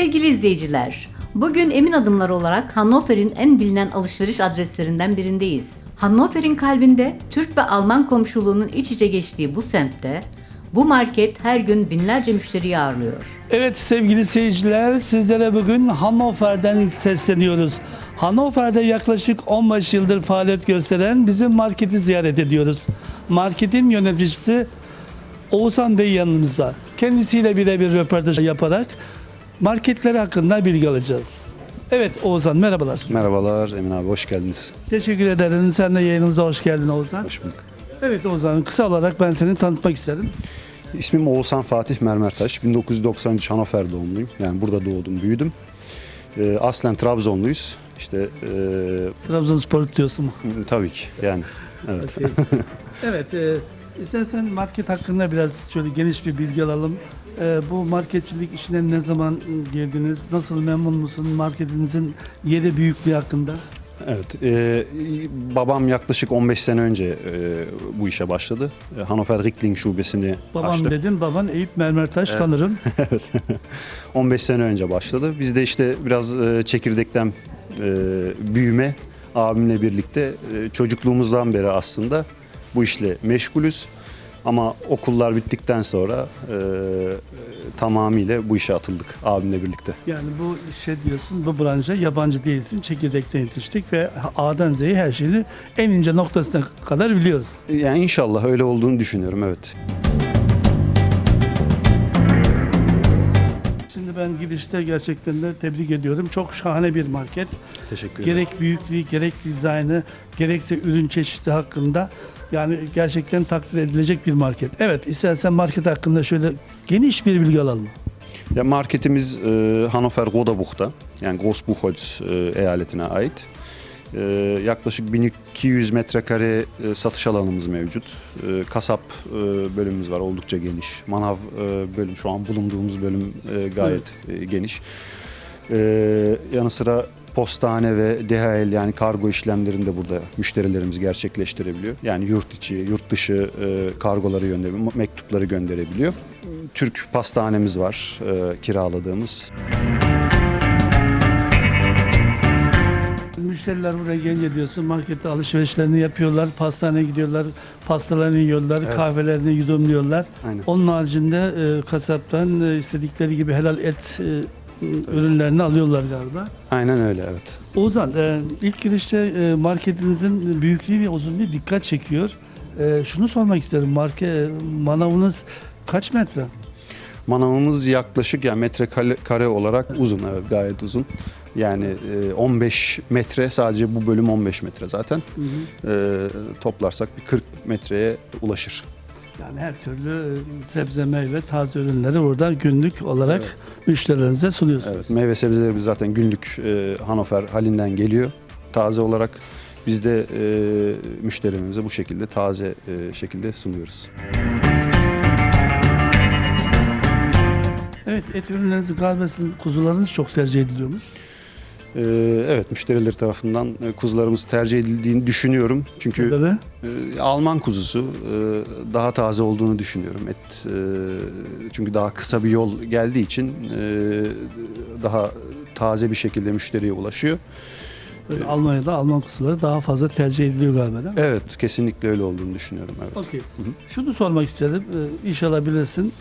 Sevgili izleyiciler, bugün Emin Adımlar olarak Hannover'in en bilinen alışveriş adreslerinden birindeyiz. Hannover'in kalbinde Türk ve Alman komşuluğunun iç içe geçtiği bu semtte bu market her gün binlerce müşteriyi ağırlıyor. Evet sevgili seyirciler sizlere bugün Hannover'den sesleniyoruz. Hannover'de yaklaşık 15 yıldır faaliyet gösteren bizim marketi ziyaret ediyoruz. Marketin yöneticisi Oğuzhan Bey yanımızda. Kendisiyle birebir röportaj yaparak marketleri hakkında bilgi alacağız. Evet Oğuzhan merhabalar. Merhabalar Emin abi hoş geldiniz. Teşekkür ederim. Sen de yayınımıza hoş geldin Oğuzhan. Hoş bulduk. Evet Oğuzhan kısa olarak ben seni tanıtmak isterim. İsmim Oğuzhan Fatih Mermertaş. 1993 Hannover doğumluyum. Yani burada doğdum, büyüdüm. Ee, aslen Trabzonluyuz. İşte e, Trabzonspor tutuyorsun mu? tabii ki yani evet. Okey. evet, e, istersen market hakkında biraz şöyle geniş bir bilgi alalım. E, bu marketçilik işine ne zaman girdiniz? Nasıl memnun musun? Marketinizin yeri büyüklüğü hakkında. Evet. e, babam yaklaşık 15 sene önce e, bu işe başladı. E, Hannover Rickling şubesini Babam açtı. dedin, baban Eyüp Mermertaş tanırım. 15 sene önce başladı. Biz de işte biraz e, çekirdekten e, büyüme abimle birlikte e, çocukluğumuzdan beri aslında bu işle meşgulüz. Ama okullar bittikten sonra e, tamamıyla bu işe atıldık abimle birlikte. Yani bu işe diyorsun, bu branşa yabancı değilsin. Çekirdekten yetiştik ve A'dan Z'ye her şeyini en ince noktasına kadar biliyoruz. Yani inşallah öyle olduğunu düşünüyorum evet. Ben girişte gerçekten de tebrik ediyorum. Çok şahane bir market. Teşekkür ederim. Gerek büyüklüğü, gerek dizaynı, gerekse ürün çeşidi hakkında yani gerçekten takdir edilecek bir market. Evet, istersen market hakkında şöyle geniş bir bilgi alalım. Ya marketimiz e, Hannover Rodabuch'ta yani Großbuchholz e, eyaletine ait. E, yaklaşık 1200 metrekare e, satış alanımız mevcut. E, kasap e, bölümümüz var oldukça geniş. Manav e, bölüm şu an bulunduğumuz bölüm e, gayet e, geniş. E, yanı sıra postane ve DHL yani kargo işlemlerini de burada müşterilerimiz gerçekleştirebiliyor. Yani yurt içi, yurt dışı e, kargoları gönderebiliyor, mektupları gönderebiliyor. Türk pastanemiz var e, kiraladığımız. Müşteriler buraya gelince diyorsun markette alışverişlerini yapıyorlar, pastaneye gidiyorlar, pastalarını yiyorlar, kahvelerini yudumluyorlar. Aynen. Onun haricinde e, kasaptan e, istedikleri gibi helal et e, ürünlerini alıyorlar galiba. Aynen öyle evet. Oğuzhan, e, ilk girişte e, marketinizin büyüklüğü ve uzunluğu dikkat çekiyor. E, şunu sormak isterim, marke manavınız kaç metre? Manavımız yaklaşık yani metrekare kare olarak uzun evet gayet uzun. Yani e, 15 metre sadece bu bölüm 15 metre zaten. E, toplarsak bir 40 metreye ulaşır. Yani her türlü e, sebze, meyve, taze ürünleri burada günlük olarak müşterilerinize sunuyorsunuz. Evet meyve sebzelerimiz zaten günlük e, Hannover halinden geliyor. Taze olarak biz de e, müşterilerimize bu şekilde taze e, şekilde sunuyoruz. Evet, et ürünlerinizi galiba sizin kuzularınız çok tercih ediliyormuş. E, evet müşteriler tarafından e, kuzularımız tercih edildiğini düşünüyorum. Çünkü Sebebi? e, Alman kuzusu e, daha taze olduğunu düşünüyorum. Et e, çünkü daha kısa bir yol geldiği için e, daha taze bir şekilde müşteriye ulaşıyor. Böyle Almanya'da Alman kuzuları daha fazla tercih ediliyor galiba değil mi? Evet kesinlikle öyle olduğunu düşünüyorum. Evet. Okey. Şunu sormak istedim. Ee, inşallah bilirsin.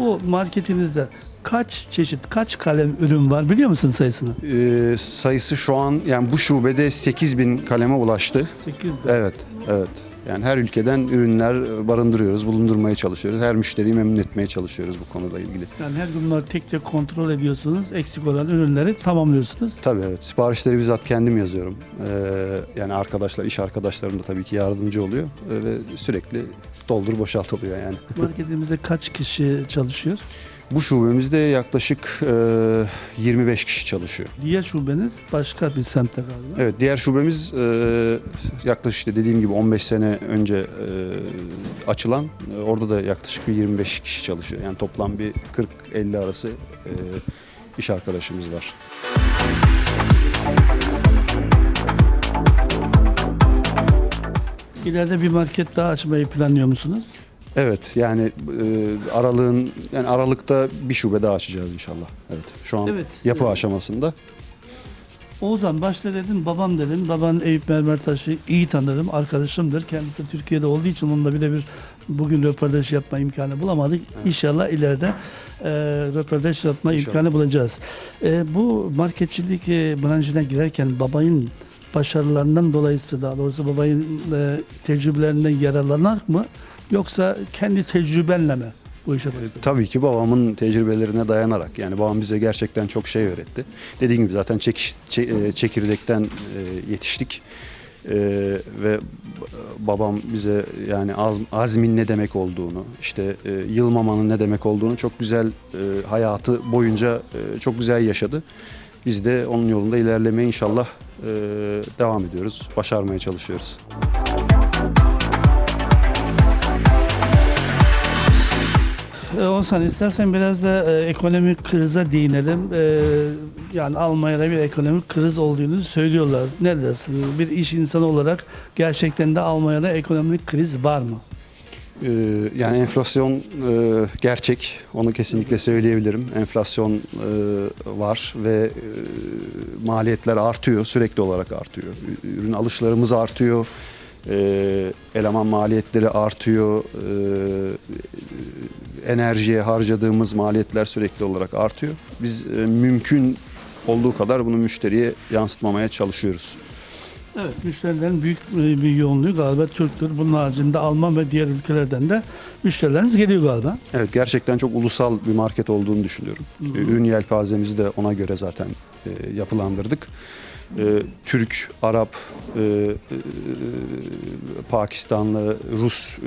Bu marketinizde kaç çeşit, kaç kalem ürün var biliyor musun sayısını? E, sayısı şu an yani bu şubede 8000 kaleme ulaştı. 8 bin. Evet, evet. Yani her ülkeden ürünler barındırıyoruz, bulundurmaya çalışıyoruz. Her müşteriyi memnun etmeye çalışıyoruz bu konuda ilgili. Yani her gün bunları tek tek kontrol ediyorsunuz. Eksik olan ürünleri tamamlıyorsunuz. Tabii evet. Siparişleri bizzat kendim yazıyorum. Ee, yani arkadaşlar, iş arkadaşlarım da tabii ki yardımcı oluyor. Ee, ve sürekli doldur boşalt oluyor yani. Marketimizde kaç kişi çalışıyor? Bu şubemizde yaklaşık e, 25 kişi çalışıyor. Diğer şubeniz başka bir semtte galiba. Evet, diğer şubemiz e, yaklaşık işte dediğim gibi 15 sene önce e, açılan. E, orada da yaklaşık bir 25 kişi çalışıyor. Yani toplam bir 40-50 arası e, iş arkadaşımız var. İleride bir market daha açmayı planlıyor musunuz? Evet yani e, aralığın yani aralıkta bir şube daha açacağız inşallah. Evet. Şu an Evet, yapı evet. aşamasında. Oğuzhan başta dedin babam dedin. Baban Eyüp Mermertaş'ı iyi tanırım. Arkadaşımdır. Kendisi Türkiye'de olduğu için onunla birebir bugün röportaj yapma imkanı bulamadık. İnşallah ileride e, röportaj yapma imkanı bulacağız. E, bu marketçilik e, branşına girerken babayın başarılarından dolayısı daha doğrusu babayın e, tecrübelerinden yararlanarak mı yoksa kendi tecrübenle mi bu işe başladın? Tabii ki babamın tecrübelerine dayanarak yani babam bize gerçekten çok şey öğretti. Dediğim gibi zaten çekiş, çe- e, çekirdekten e, yetiştik. E, ve babam bize yani az, azmin ne demek olduğunu, işte e, yılmamanın ne demek olduğunu çok güzel e, hayatı boyunca e, çok güzel yaşadı. Biz de onun yolunda ilerlemeye inşallah e, devam ediyoruz, başarmaya çalışıyoruz. E, Oğuzhan istersen biraz da e, ekonomik krize değinelim. E, yani Almanya'da bir ekonomik kriz olduğunu söylüyorlar. Ne dersin? Bir iş insanı olarak gerçekten de Almanya'da ekonomik kriz var mı? Ee, Yani enflasyon e, gerçek, onu kesinlikle söyleyebilirim. Enflasyon e, var ve e, maliyetler artıyor, sürekli olarak artıyor. Ürün alışlarımız artıyor, e, eleman maliyetleri artıyor, e, enerjiye harcadığımız maliyetler sürekli olarak artıyor. Biz e, mümkün olduğu kadar bunu müşteriye yansıtmamaya çalışıyoruz. Evet, müşterilerin büyük e, bir yoğunluğu galiba Türktür. Bunun haricinde Alman ve diğer ülkelerden de müşterileriniz geliyor galiba. Evet gerçekten çok ulusal bir market olduğunu düşünüyorum. Ürün yelpazemizi de ona göre zaten e, yapılandırdık. E, Türk, Arap, e, Pakistanlı, Rus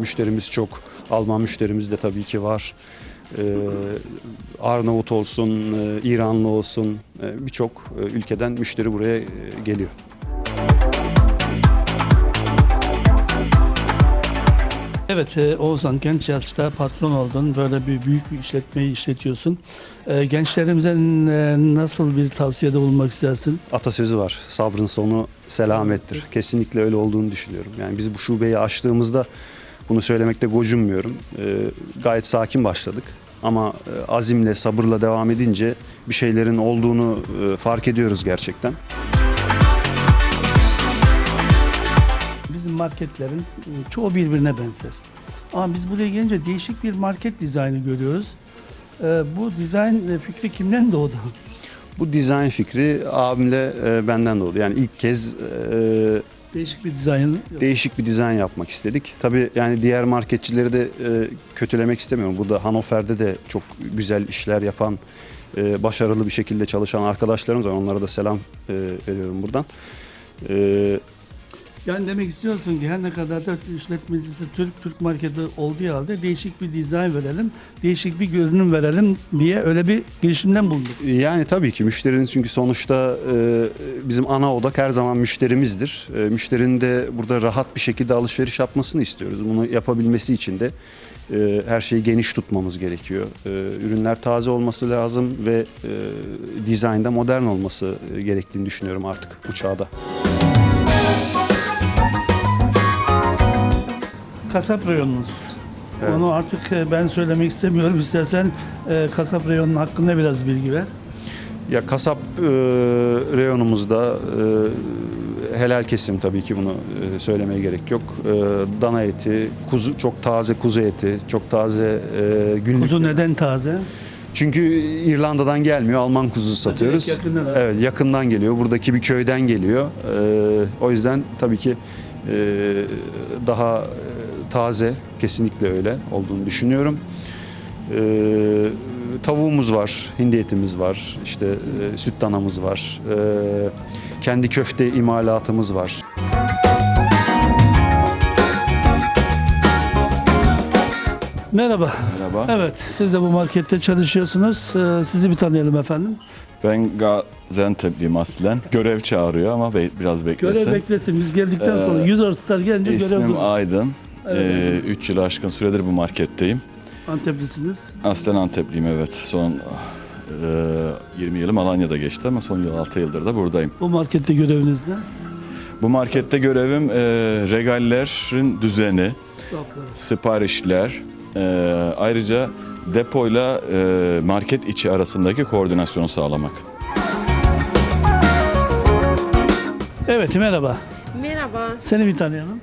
müşterimiz çok. Alman müşterimiz de tabii ki var. Arnavut olsun, İranlı olsun birçok ülkeden müşteri buraya geliyor. Evet e, Oğuzhan genç yaşta patron oldun. Böyle bir büyük bir işletmeyi işletiyorsun. E, gençlerimize e, nasıl bir tavsiyede bulunmak istersin? atasözü var. Sabrın sonu selamettir. Kesinlikle öyle olduğunu düşünüyorum. Yani biz bu şubeyi açtığımızda bunu söylemekte gocunmuyorum. Ee, gayet sakin başladık. Ama e, azimle, sabırla devam edince bir şeylerin olduğunu e, fark ediyoruz gerçekten. Marketlerin e, çoğu birbirine benzer. Ama biz buraya gelince değişik bir market dizaynı görüyoruz. E, bu dizayn e, fikri kimden doğdu? Bu dizayn fikri abimle benden doğdu. Yani ilk kez Değişik bir dizayn. değişik bir dizayn yapmak istedik. Tabii yani diğer marketçileri de e, kötülemek istemiyorum. Burada Hannover'de de çok güzel işler yapan, e, başarılı bir şekilde çalışan arkadaşlarımız var. Onlara da selam e, veriyorum buradan. E, Yani demek istiyorsun ki her ne kadar da işletmecisi Türk Türk marketi olduğu halde değişik bir dizayn verelim, değişik bir görünüm verelim diye öyle bir girişimden bulunduk. yani tabii ki müşterinin çünkü sonuçta e, bizim ana odak her zaman müşterimizdir. E, müşterinin de burada rahat bir şekilde alışveriş yapmasını istiyoruz. Bunu yapabilmesi için de e, her şeyi geniş tutmamız gerekiyor. E, ürünler taze olması lazım ve e, dizaynda modern olması e, gerektiğini düşünüyorum artık bu çağda. Kasap reyonunuz. Evet. Onu artık e, ben söylemek istemiyorum. İstersen e, kasap reyonunun hakkında biraz bilgi ver. Ya kasap e, reyonumuzda e, helal kesim tabii ki bunu e, söylemeye gerek yok. E, dana eti, kuzu çok taze kuzu eti, çok taze e, günlük. Kuzu neden taze? Çünkü İrlanda'dan gelmiyor, Alman kuzusu satıyoruz. direkt yakından, evet. evet, yakından geliyor. Buradaki bir köyden geliyor. E, o yüzden tabii ki e, daha taze, kesinlikle öyle olduğunu düşünüyorum. E, tavuğumuz var, hindi etimiz var, işte e, süt danamız var, e, kendi köfte imalatımız var. Merhaba. Merhaba. Evet, siz de bu markette çalışıyorsunuz. E, sizi bir tanıyalım efendim. Ben Gaziantep'liyim aslen. Görev çağırıyor ama be- biraz beklesin. Görev beklesin. Biz geldikten Ee, sonra 100 Star gelince görev İsmim durur. Aydın. Evet. 3 yıl aşkın süredir bu marketteyim. Anteplisiniz. Aslen Antepliyim evet. Son e, 20 yılım Alanya'da geçti ama son yıl 6 yıldır da buradayım. Bu markette göreviniz ne? Bu markette görevim e, regallerin düzeni, siparişler, e, ayrıca depoyla e, market içi arasındaki koordinasyonu sağlamak. Evet merhaba. Merhaba, Seni bir tanıyalım.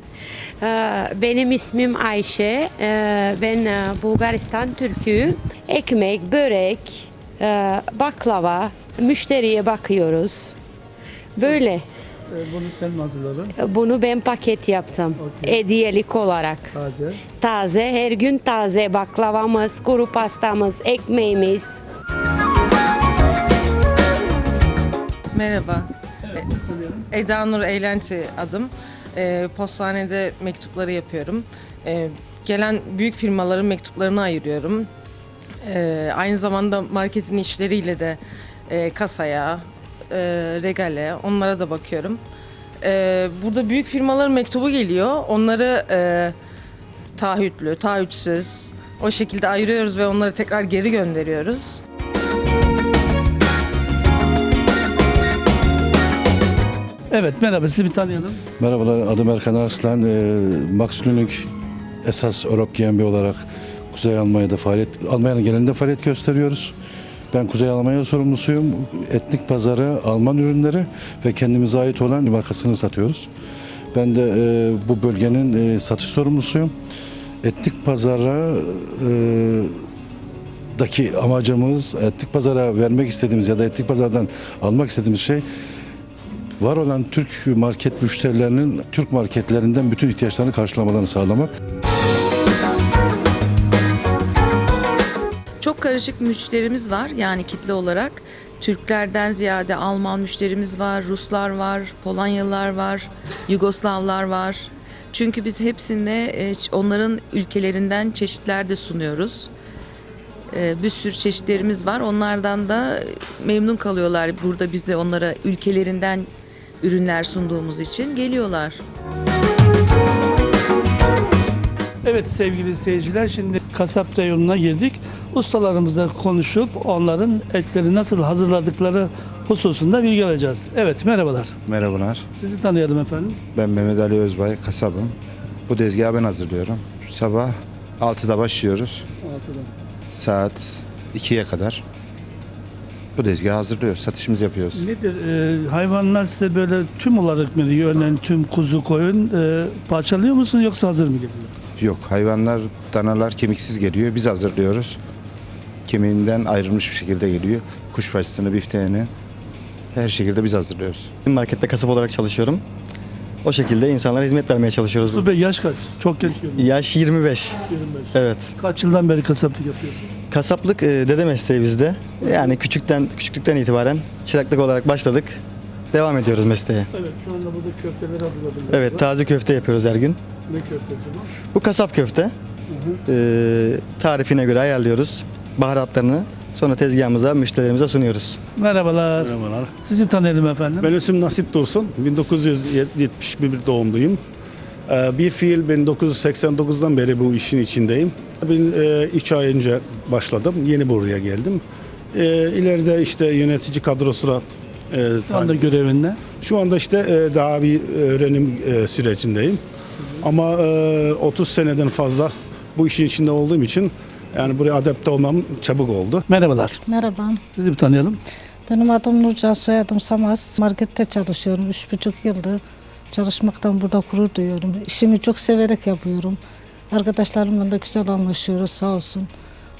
Ee, benim ismim Ayşe. Ee, Ben e, Bulgaristan Türk'üyüm. Ekmek, börek, e, baklava, müşteriye bakıyoruz. Böyle. Ee, Bunu sen mi hazırladın? Bunu ben paket yaptım. Okey. Hediyelik olarak. Taze. Taze, her gün taze baklavamız, kuru pastamız, ekmeğimiz. Merhaba. Eda Nur Eğlenti adım. Ee, postanede mektupları yapıyorum. Ee, gelen büyük firmaların mektuplarını ayırıyorum. Ee, aynı zamanda marketin işleriyle de e, kasaya, e, regale onlara da bakıyorum. Ee, burada büyük firmaların mektubu geliyor. Onları e, taahhütlü, taahhütsüz o şekilde ayırıyoruz ve onları tekrar geri gönderiyoruz. Evet merhaba sizi bir tanıyalım. Merhabalar, adım Erkan Arslan. Ee, Max Lünük esas Europ GmbH olarak Kuzey Almanya'da faaliyet, Almanya'nın genelinde faaliyet gösteriyoruz. Ben Kuzey Almanya sorumlusuyum. Etnik pazarı, Alman ürünleri ve kendimize ait olan markasını satıyoruz. Ben de e, bu bölgenin e, satış sorumlusuyum. Etnik pazara e, daki amacımız, etnik pazara vermek istediğimiz ya da etnik pazardan almak istediğimiz şey var olan Türk market müşterilerinin Türk marketlerinden bütün ihtiyaçlarını karşılamalarını sağlamak. Çok karışık müşterimiz var yani kitle olarak. Türklerden ziyade Alman müşterimiz var, Ruslar var, Polonyalılar var, Yugoslavlar var. Çünkü biz hepsinde e, onların ülkelerinden çeşitler de sunuyoruz. E, Bir sürü çeşitlerimiz var. Onlardan da memnun kalıyorlar. Burada biz de onlara ülkelerinden ürünler sunduğumuz için geliyorlar. Evet sevgili seyirciler şimdi kasap reyonuna girdik. Ustalarımızla konuşup onların etleri nasıl hazırladıkları hususunda bilgi alacağız. Evet merhabalar. Merhabalar. Sizi tanıyalım efendim. Ben Mehmet Ali Özbay, kasabım. Bu tezgahı ben hazırlıyorum. Sabah 6'da başlıyoruz. Saat 2'ye kadar. Bu tezgahı hazırlıyoruz. Satışımızı yapıyoruz. Nedir? e, hayvanlar size böyle tüm olarak mı diyor? Örneğin tüm kuzu koyun e, parçalıyor musun yoksa hazır mı geliyor? Yok hayvanlar, danalar kemiksiz geliyor. Biz hazırlıyoruz. Kemiğinden ayrılmış bir şekilde geliyor. Kuşbaşısını, bifteğini her şekilde biz hazırlıyoruz. Markette kasap olarak çalışıyorum. O şekilde insanlara hizmet vermeye çalışıyoruz. Kuzu Bey yaş kaç? Çok genç görünüyor. Yaş 25. 25. Evet. Kaç yıldan beri kasaplık yapıyorsun? Kasaplık e, dede mesleği bizde. Yani küçükten küçüklükten itibaren çıraklık olarak başladık. Devam ediyoruz mesleğe. Evet şu anda burada köfteleri hazırladım. Evet taze köfte yapıyoruz her gün. Ne köftesi bu? Bu kasap köfte. E, tarifine göre ayarlıyoruz. Baharatlarını sonra tezgahımıza müşterilerimize sunuyoruz. Merhabalar. Merhabalar. Sizi tanıyalım efendim. Ben isim Nasip Dursun. 1971 doğumluyum. Ee, Bir fiil 1989'dan beri bu işin içindeyim. Ben 3 ay önce başladım. Yeni buraya geldim. Ee, İleride işte yönetici kadrosuna e, Şu anda görevinde. şu anda işte e, daha bir öğrenim e, sürecindeyim. Ama e, 30 seneden fazla bu işin içinde olduğum için yani buraya adapte olmam çabuk oldu. Merhabalar. Merhaba, Sizi bir tanıyalım. benim adım Nurcan, soyadım Samaz. Markette çalışıyorum, üç buçuk yıldır. Çalışmaktan burada gurur duyuyorum. İşimi çok severek yapıyorum. Arkadaşlarımla da güzel anlaşıyoruz sağ olsun.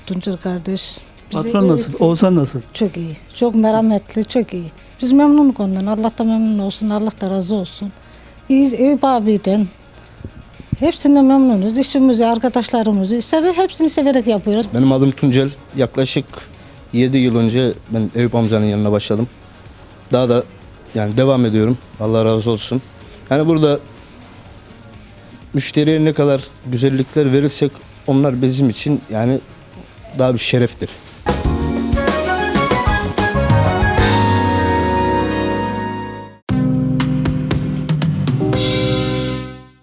Tuncer kardeş. bizi Patron nasıl? öğretti. Oğuzhan nasıl? Çok iyi, çok merhametli, çok iyi. Biz memnunuk ondan. Allah da memnun olsun, Allah da razı olsun. İyi, Eyüp abiden. Hepsinden memnunuz. İşimizi, arkadaşlarımızı sever, hepsini severek yapıyoruz. Benim adım Tuncel. Yaklaşık 7 yıl önce ben Eyüp amcanın yanına başladım. Daha da yani devam ediyorum. Allah razı olsun. Yani burada müşteriye ne kadar güzellikler verirsek onlar bizim için yani daha bir şereftir.